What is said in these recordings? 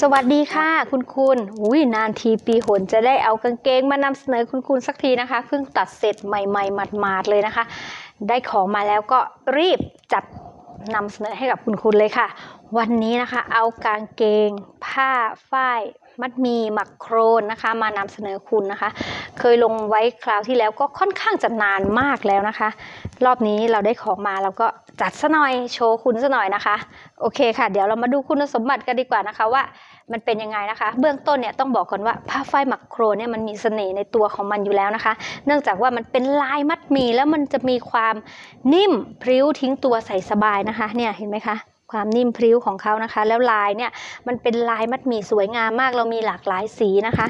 สวัสดีค่ะ คุณคุณอุ้ยนานทีปีหนจะได้เอากางเกงมานำเสนอคุณคุณสักทีนะคะเพิ่งตัดเสร็จใหม่ๆหมาดๆเลยนะคะ ได้ของมาแล้วก็รีบจัดนำเสนอให้กับคุณคุณเลยค่ะ วันนี้นะคะ เอากางเกง ผ้าฝ้าย มัดมีหมักโครนนะคะ มานำเสนอคุณนะคะ เคยลงไว้คราวที่แล้วก็ค่อนข้างจะนานมากแล้วนะคะ รอบนี้เราได้ของมาเราก็จัดซะหน่อยโชว์คุณซะหน่อยนะคะ โอเคค่ะ เดี๋ยวเรามาดูคุณสมบัติกันดีกว่านะคะว่ามันเป็นยังไงนะคะ เบื้องต้นเนี่ยต้องบอกก่อนว่าผ้าฝ้ายหมักโครนเนี่ยมันมีเสน่ห์ในตัวของมันอยู่แล้วนะคะ เนื่องจากว่ามันเป็นลายมัดมีแล้วมันจะมีความนิ่มพริ้วทิ้งตัวใส่สบายนะคะ เนี่ยเห็นไหมคะ ความนิ่มพริ้วของเขานะคะ แล้วลายเนี่ยมันเป็นลายมัดหมี่สวยงามมาก เรามีหลากหลายสีนะคะ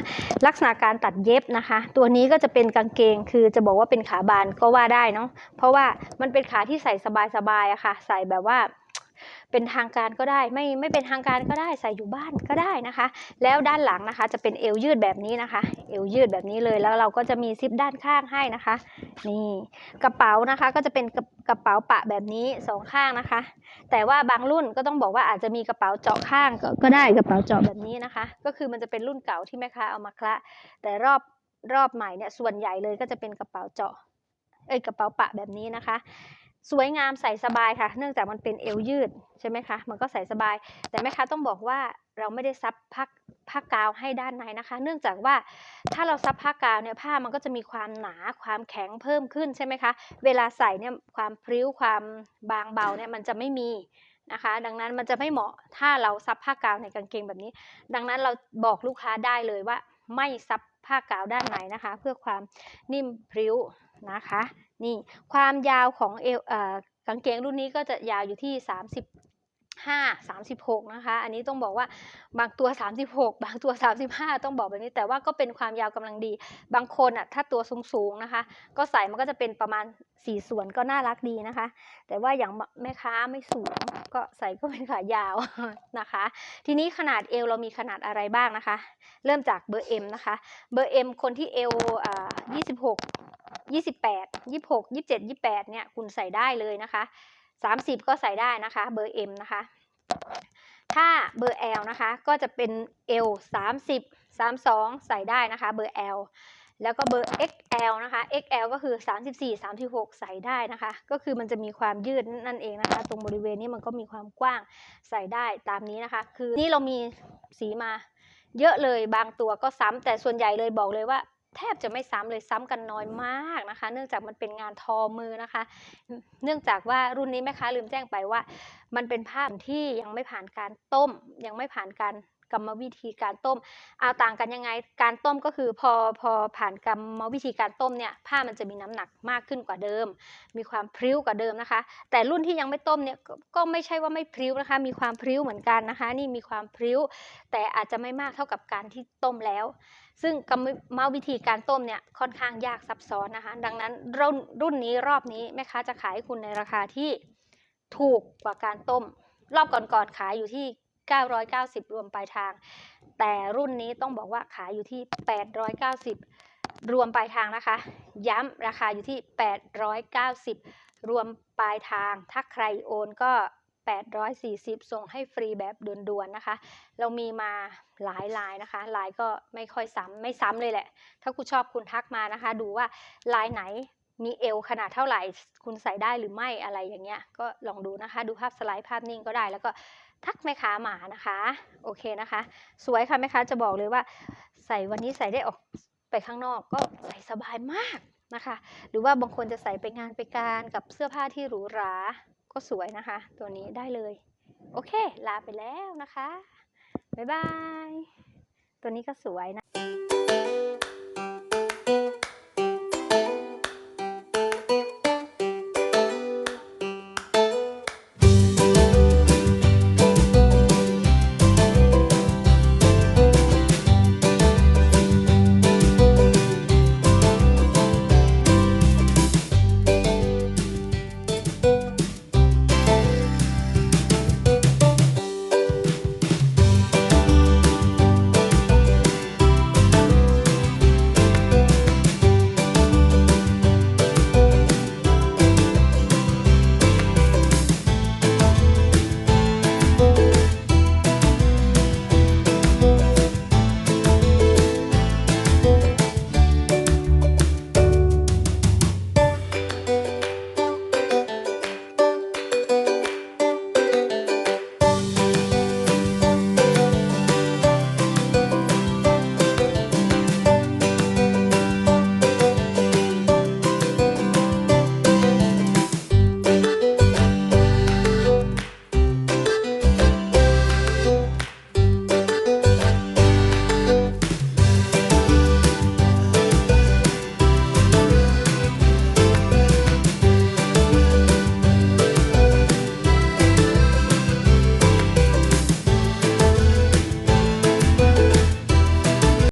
ลักษณะการตัดเย็บนะคะ ตัวนี้ก็จะเป็นกางเกงคือจะบอกว่าเป็นขาบานก็ว่าได้เนาะเพราะว่ามันเป็นขาที่ใส่สบายๆอะค่ะ ใส่แบบว่า เป็นทางการก็ได้ ไม่ไม่เป็นทางการก็ได้ใส่อยู่บ้านก็ได้นะคะ แล้วด้านหลังนะคะจะเป็นเอวยืดแบบนี้นะคะ เอวยืดแบบนี้เลยแล้วเราก็จะมีซิปด้านข้างให้นะคะ นี่กระเป๋านะคะก็จะเป็นกระกระเป๋าปะแบบนี้สองข้างนะคะ แต่ว่าบางรุ่นก็ต้องบอกว่าอาจจะมีกระเป๋าเจาะข้างก็ก็ได้กระเป๋าเจาะแบบนี้นะคะ ก็คือมันจะเป็นรุ่นเก่าที่แม่ค้าเอามาคละ แต่รอบรอบใหม่เนี่ยส่วนใหญ่เลยก็จะเป็นกระเป๋าเจาะเอ้ยกระเป๋าปะแบบนี้นะคะ สวยงามใส่สบายค่ะ เนื่องจากมันเป็นเอวยืดใช่ไหมคะ มันก็ใส่สบาย แต่แม่ค้าต้องบอกว่าเราไม่ได้ซับผ้าผ้ากาวให้ด้านในนะคะ เนื่องจากว่าถ้าเราซับผ้ากาวเนี่ยผ้ามันก็จะมีความหนาความแข็งเพิ่มขึ้นใช่ไหมคะ เวลาใส่เนี่ยความพริ้วความบางเบาเนี่ยมันจะไม่มีนะคะ ดังนั้นมันจะไม่เหมาะถ้าเราซับผ้ากาวในกางเกงแบบนี้ ดังนั้นเราบอกลูกค้าได้เลยว่าไม่ซับผ้ากาวด้านในนะคะ เพื่อความนิ่มพริ้ว นะคะ นี่ความยาวของเอวกางเกงรุ่นนี้ก็จะยาวอยู่ที่35 36 นะคะ อันนี้ต้องบอกว่าบางตัว 36 บางตัว 35 ต้องบอกแบบนี้ แต่ว่าก็เป็นความยาวกำลังดี บางคนอะถ้าตัวสูงๆนะคะ ก็ใส่มันก็จะเป็นประมาณ 4 ส่วนก็น่ารักดีนะคะ แต่ว่าอย่างแม่ค้าไม่สูงก็ใส่ก็เป็นขายาวนะคะ ทีนี้ขนาดเอวเรามีขนาดอะไรบ้างนะคะ เริ่มจากเบอร์ M นะคะ เบอร์ M คนที่เอวอ่า26 28 26 27 28เนี่ยคุณใส่ได้เลยนะคะ 30 ก็ใส่ได้นะคะ เบอร์ M นะคะ ถ้าเบอร์ L นะคะก็จะเป็น L 30 32 ใส่ได้นะคะ เบอร์ L แล้วก็เบอร์ XL นะคะ XL ก็คือ 34 36 ใส่ได้นะคะ ก็คือมันจะมีความยืดนั่นเองนะคะ ตรงบริเวณนี้มันก็มีความกว้างใส่ได้ตามนี้นะคะ คือนี่เรามีสีมาเยอะเลยบางตัวก็ซ้ำแต่ส่วนใหญ่เลยบอกเลยว่า แทบจะไม่ซ้ำเลยซ้ำกันน้อยมากนะคะ เนื่องจากมันเป็นงานทอมือนะคะ เนื่องจากว่ารุ่นนี้แม่ค้าลืมแจ้งไปว่า มันเป็นผ้าที่ยังไม่ผ่านการต้ม ยังไม่ผ่านการ กรรมวิธีการต้ม เอาต่างกันยังไง การต้มก็คือพอพอผ่านกรรมวิธีการต้มเนี่ยผ้ามันจะมีน้ำหนักมากขึ้นกว่าเดิม มีความพริ้วกว่าเดิมนะคะ แต่รุ่นที่ยังไม่ต้มเนี่ยก็ไม่ใช่ว่าไม่พริ้วนะคะ มีความพริ้วเหมือนกันนะคะ นี่มีความพริ้ว แต่อาจจะไม่มากเท่ากับการที่ต้มแล้ว ซึ่งกรรมวิธีการต้มเนี่ยค่อนข้างยากซับซ้อนนะคะ ดังนั้นรุ่นรุ่นนี้รอบนี้แม่ค้าจะขายคุณในราคาที่ถูกกว่าการต้ม รอบก่อนๆขายอยู่ที่ 990 รวมปลายทาง แต่รุ่นนี้ต้องบอกว่าขายอยู่ที่ 890 รวมปลายทางนะคะ ย้ำราคาอยู่ที่ 890 รวมปลายทาง ถ้าใครโอนก็ 840 ส่งให้ฟรีแบบด่วนๆนะคะ เรามีมาหลายลายนะคะลายก็ไม่ค่อยซ้ำไม่ซ้ำเลยแหละ ถ้าคุณชอบคุณทักมานะคะ ดูว่าลายไหนมีเอวขนาดเท่าไหร่ คุณใส่ได้หรือไม่อะไรอย่างเงี้ย ก็ลองดูนะคะ ดูภาพสไลด์ภาพนิ่งก็ได้แล้วก็ ทักแม่ค้ามานะคะ โอเคนะคะ สวยค่ะแม่ค้าจะบอกเลยว่า ใส่วันนี้ใส่ได้ออกไปข้างนอกก็ใส่สบายมากนะคะ หรือว่าบางคนจะใส่ไปงานไปการกับเสื้อผ้าที่หรูหราก็สวยนะคะ ตัวนี้ได้เลย โอเค ลาไปแล้วนะคะบ๊ายบาย ตัวนี้ก็สวยนะ